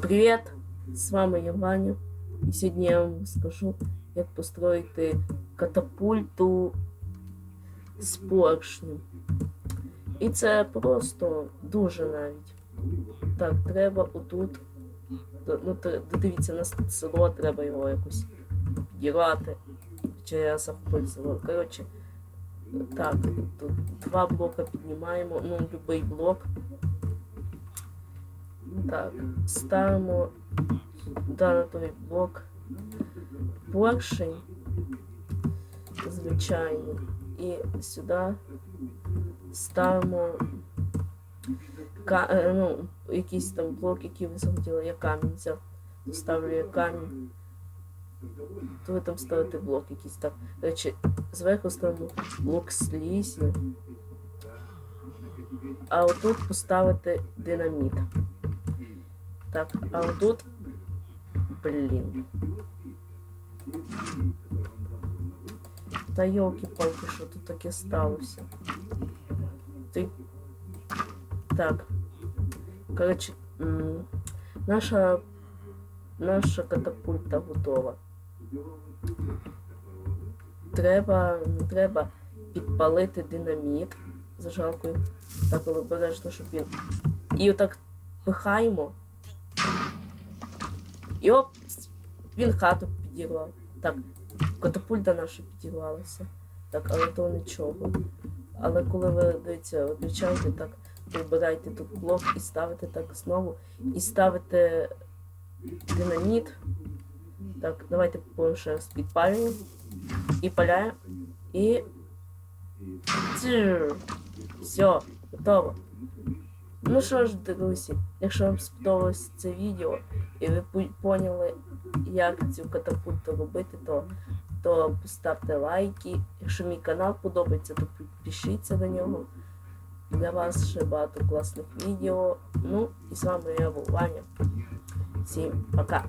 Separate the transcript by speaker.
Speaker 1: Привіт! З вами я Ваня. І сьогодні я вам скажу, як построїти катапульту з поршнем. І це просто дуже навіть. Так, треба отут. Ну, дивіться, тут село, треба його якось підірати. Чи я захопив село. Коротше, так, тут два блока піднімаємо, ну, будь-який блок. Так, ставимо да, на той блок поршень, звичайно, і сюди ставимо е, ну, якийсь там блок, який ви захотіли, я камінь взяв. Ставлю я камінь. То ви там ставите блок якийсь. До речі, зверху ставимо блок слізі. А отут поставити динаміт. Так, а отут. Блін. Та йолки-палки, що тут таке сталося? Ти... Так. Коротше, наша наша катапульта готова. Треба, треба підпалити динаміт зажалкою. Так, але обережно, щоб він. І отак пихаємо. Оп! Він хату підірвав. Так, катапульта наша підірвалася. Так, але то нічого. Але коли ви дивіться, відмічаєте так, вибирайте тут блок і ставите так знову. І ставите динаміт. Так, давайте ще раз підпалюємо. І паляємо. І. Все, готово. Ну що ж, друзі, якщо вам сподобалось це відео і ви поняли, як цю катапульту робити, то, то поставте лайки. Якщо мій канал подобається, то підпишіться на нього. Для вас ще багато класних відео. Ну і з вами я був Ваня. Всім пока!